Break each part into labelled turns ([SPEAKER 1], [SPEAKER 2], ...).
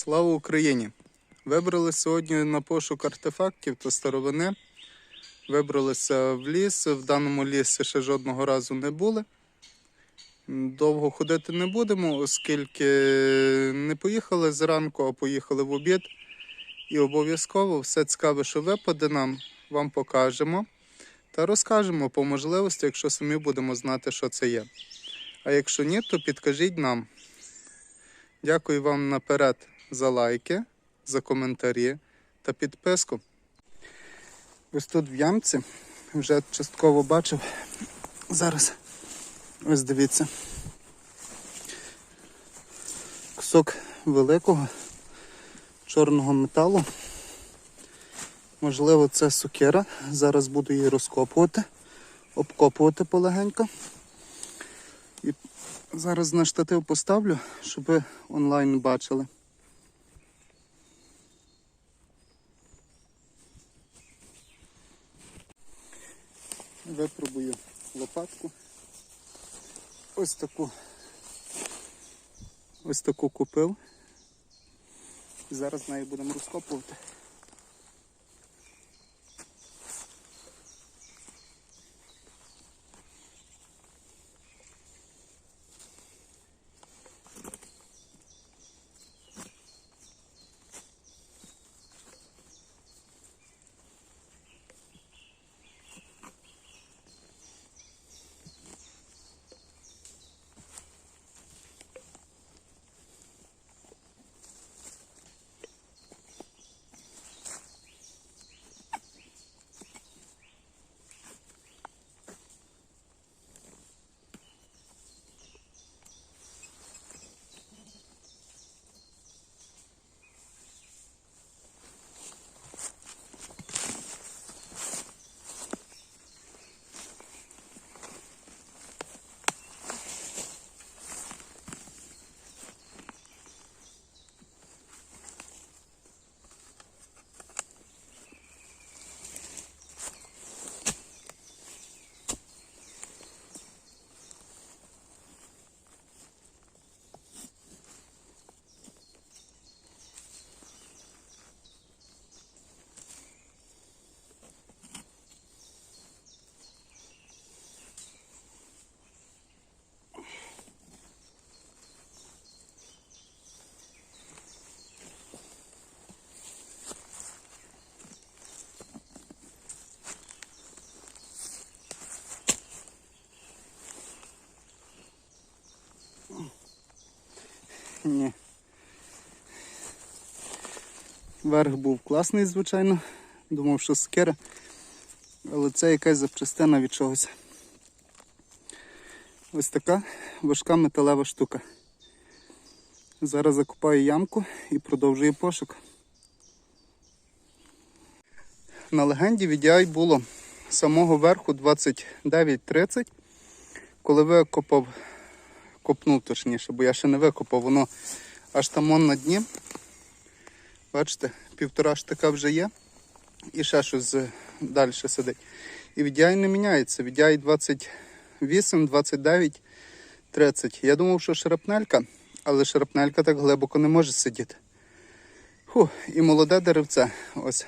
[SPEAKER 1] Слава Україні! Вибрали сьогодні на пошук артефактів та старовини. Вибралися в ліс. В даному лісі ще жодного разу не були. Довго ходити не будемо, оскільки не поїхали зранку, а поїхали в обід. І обов'язково все цікаве, що випаде нам, вам покажемо та розкажемо по можливості, якщо самі будемо знати, що це є. А якщо ні, то підкажіть нам. Дякую вам наперед за лайки, за коментарі та підписку. Ось тут в ямці вже частково бачив. Зараз ось дивіться. Кусок великого чорного металу. Можливо, це сокира. Зараз буду її розкопувати, обкопувати полегенько. І зараз на штатив поставлю, щоб ви онлайн бачили. Випробую лопатку. Ось таку. Ось таку купив. Зараз нею будемо розкопувати. Ні. Верх був класний, звичайно. Думав, що скера. Але це якась запчастина від чогось. Ось така важка металева штука. Зараз закопаю ямку і продовжую пошук. На легенді VDI було самого верху 29-30. Коли викопав копнув точніше, бо я ще не викопав, воно аж там на дні. Бачите, півтора штика вже є. І ще щось далі сидить. І VDI не міняється. VDI 28, 29, 30. Я думав, що шрапнелька, але шрапнелька так глибоко не може сидіти. Фу, і молоде деревце. Ось.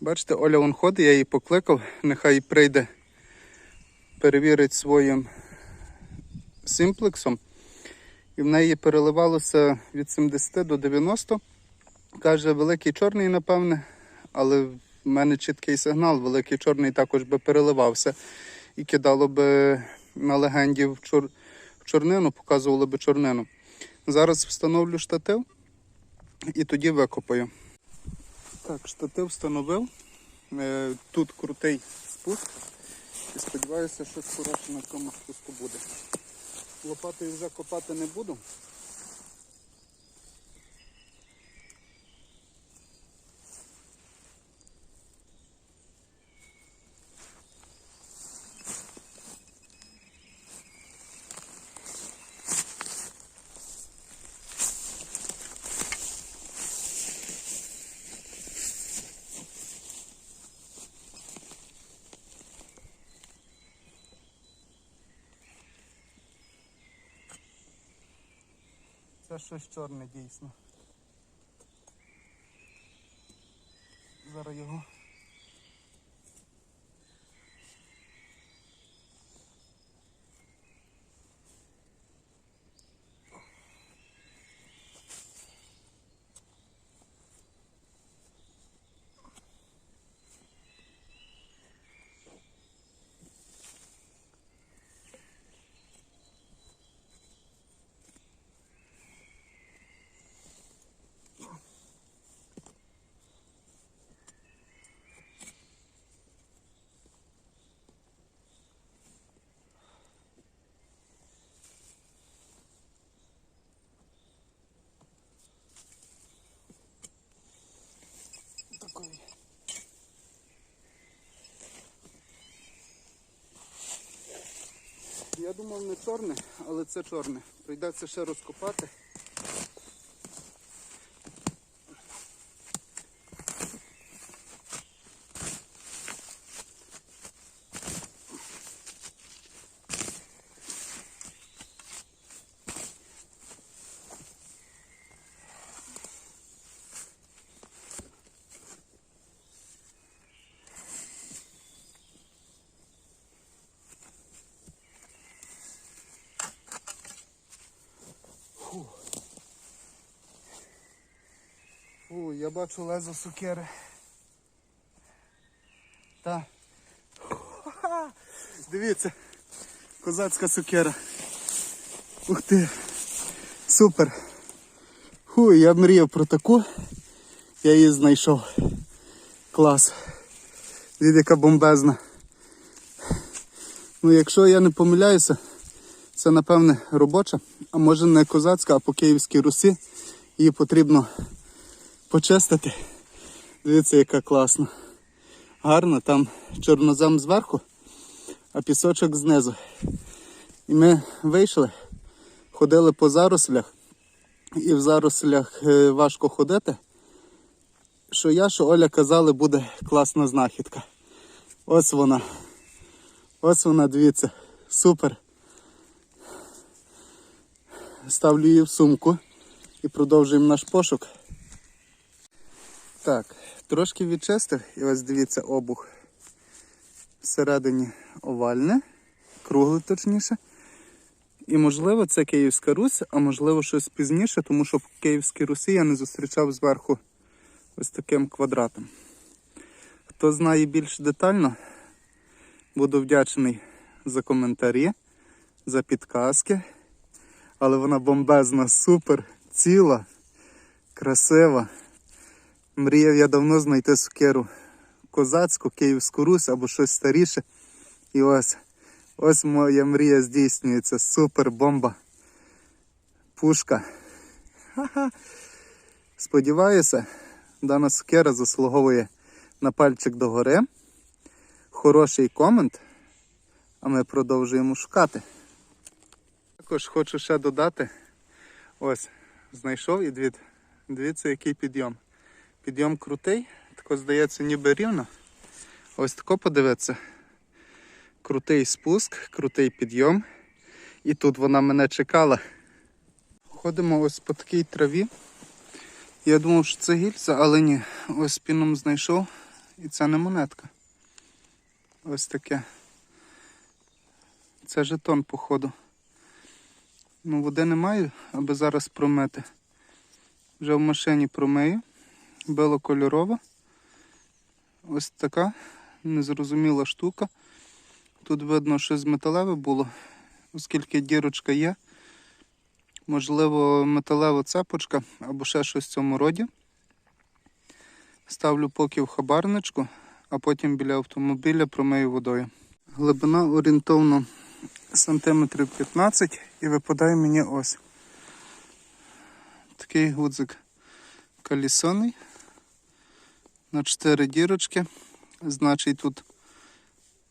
[SPEAKER 1] Бачите, Оля вон ходить, я її покликав, нехай прийде, перевірить своїм симплексом, і в неї переливалося від 70 до 90. Каже, великий чорний, напевне, але в мене чіткий сигнал, великий чорний також би переливався і кидало би на легенді в, чор... в чорнину, показувало би чорнину. Зараз встановлю штатив і тоді викопаю. Так, штатив встановив. Е, Тут крутий спуск. І сподіваюся, що хороше на цьому спуску буде. Лопатою вже копати не буду. Це щось чорне дійсно. Зараз його. Я думав не чорне, але це чорне. Прийдеться ще розкопати. Фу, я бачу лезо сукери. Та. Дивіться, козацька сукера. Ух ти. Супер. Фу, я мріяв про таку. Я її знайшов. Клас. Від яка бомбезна. Ну, якщо я не помиляюся, це напевне робоча, а може не козацька, а по Київській Русі. Її потрібно почистити. Дивіться, яка класна. Гарно, там чорнозем зверху, а пісочок знизу. І ми вийшли, ходили по зарослях, і в зарослях е, важко ходити. Що я, що Оля казали, буде класна знахідка. Ось вона. Ось вона, дивіться, супер. Ставлю її в сумку і продовжуємо наш пошук. Так, трошки відчистив і ось дивіться обух. Всередині овальне, кругле точніше. І можливо це Київська Русь, а можливо щось пізніше, тому що в Київській Русі я не зустрічав зверху ось таким квадратом. Хто знає більш детально, буду вдячний за коментарі, за підказки. Але вона бомбезна, супер, ціла, красива. Мріяв я давно знайти сукеру козацьку, Київську Русь або щось старіше. І ось ось моя мрія здійснюється. Супер бомба. Пушка. Ха-ха. Сподіваюся, дана сукера заслуговує на пальчик догори. Хороший комент, а ми продовжуємо шукати. Також хочу ще додати. Ось, знайшов і дві, дивіться, який підйом. Підйом крутий, тако здається, ніби рівно. Ось тако подивитися. Крутий спуск, крутий підйом. І тут вона мене чекала. Ходимо ось по такій траві. Я думав, що це гільза, але ні. Ось піном знайшов. І це не монетка. Ось таке. Це жетон, походу. Ну, води немає, аби зараз промити. Вже в машині промию. Белокольорова. Ось така незрозуміла штука. Тут видно, що з металеве було, оскільки дірочка є. Можливо, металева цепочка або ще щось в цьому роді. Ставлю поки в хабарничку, а потім біля автомобіля промию водою. Глибина орієнтовно сантиметрів 15 і випадає мені ось. Такий гудзик колісоний на 4 дірочки. Значить, тут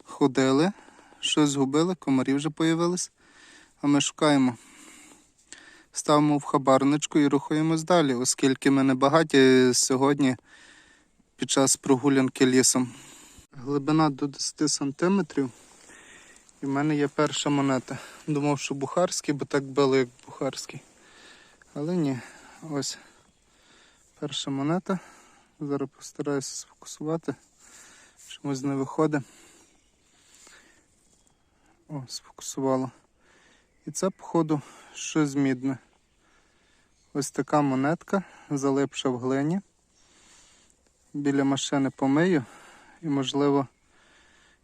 [SPEAKER 1] ходили, щось згубили, комарі вже появились. А ми шукаємо. Ставимо в хабарничку і рухаємось далі, оскільки ми не багаті сьогодні під час прогулянки лісом. Глибина до 10 сантиметрів. І в мене є перша монета. Думав, що бухарський, бо так били, як бухарський. Але ні, ось перша монета Зараз постараюся сфокусувати. Чомусь не виходить. О, сфокусувало. І це, походу, щось мідне. Ось така монетка, залипша в глині. Біля машини помию і, можливо,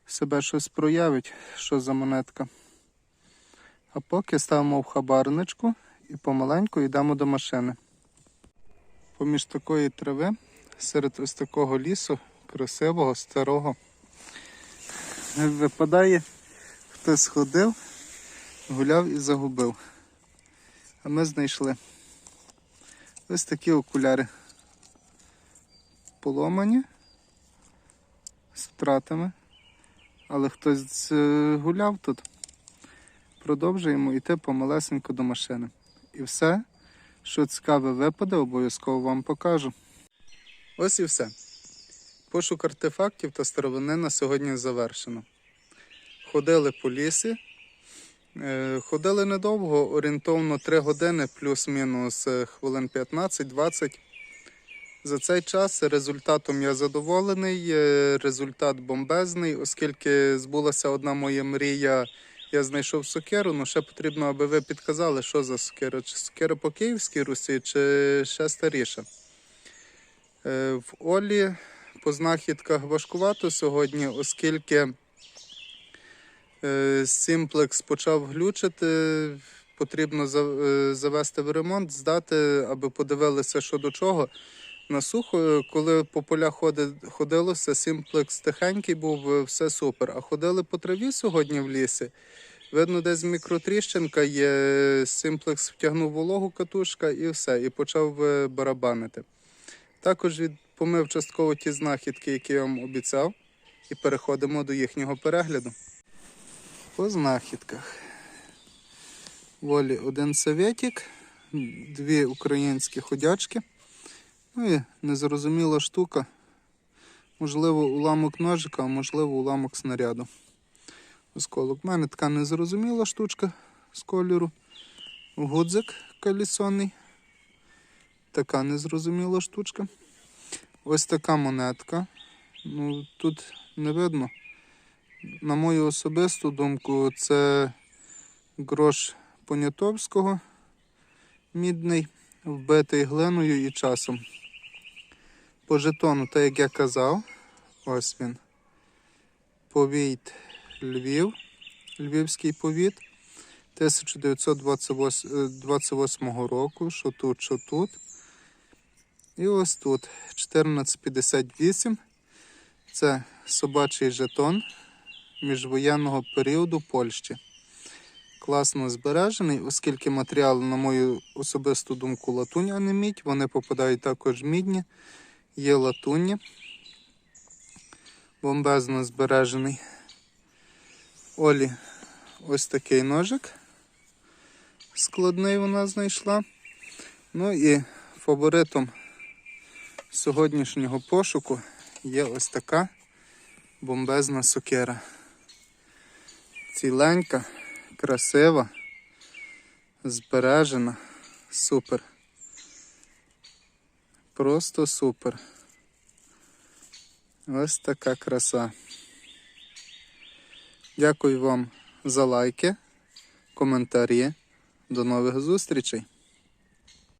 [SPEAKER 1] себе щось проявить, що за монетка. А поки ставимо в хабарничку і помаленьку йдемо до машини. Поміж такої трави, серед ось такого лісу, красивого, старого, випадає, хтось ходив, гуляв і загубив. А ми знайшли ось такі окуляри. Поломані з втратами. Але хтось е, гуляв тут. Продовжуємо йти помалесенько до машини. І все, що цікаве випаде, обов'язково вам покажу. Ось і все. Пошук артефактів та старовини на сьогодні завершено. Ходили по лісі. Е, Ходили недовго, орієнтовно 3 години, плюс-мінус е, хвилин 15-20. За цей час результатом я задоволений. е, Результат бомбезний, оскільки збулася одна моя мрія. Я знайшов сокиру, але ще потрібно, аби ви підказали, що за сокира. Чи сокира по Київській Русі, чи ще старіша. Е, В Олі по знахідках важкувато сьогодні, оскільки е, Сімплекс почав глючити. Потрібно е, завести в ремонт, здати, аби подивилися, що до чого. На сухо, коли по полях ходилося, сімплекс тихенький був, все супер. А ходили по траві сьогодні в лісі. Видно, десь мікротріщинка є, симплекс втягнув вологу катушка і все, і почав барабанити. Також помив частково ті знахідки, які я вам обіцяв, і переходимо до їхнього перегляду. По знахідках. Волі один советик, дві українські ходячки. Ну і незрозуміла штука. Можливо, уламок ножика, а можливо, уламок снаряду. Осколок. У мене така незрозуміла штучка з кольору. Гудзик колісонний. Така незрозуміла штучка. Ось така монетка. Ну, тут не видно. На мою особисту думку, це грош Понятовського мідний, вбитий глиною і часом. По жетону, так як я казав, ось він. Повіт Львів, Львівський повіт 1928 року, що тут, що тут. І ось тут 1458. Це собачий жетон міжвоєнного періоду Польщі. Класно збережений, оскільки матеріал, на мою особисту думку, латунь, а не мідь. Вони попадають також мідні, є латунні. Бомбезно збережений. Олі ось такий ножик. Складний вона знайшла. Ну і фаворитом сьогоднішнього пошуку є ось така бомбезна сокира. Ціленька, красива, збережена, супер. Просто супер. Ось така краса. Дякую вам за лайки, коментарі. До нових зустрічей!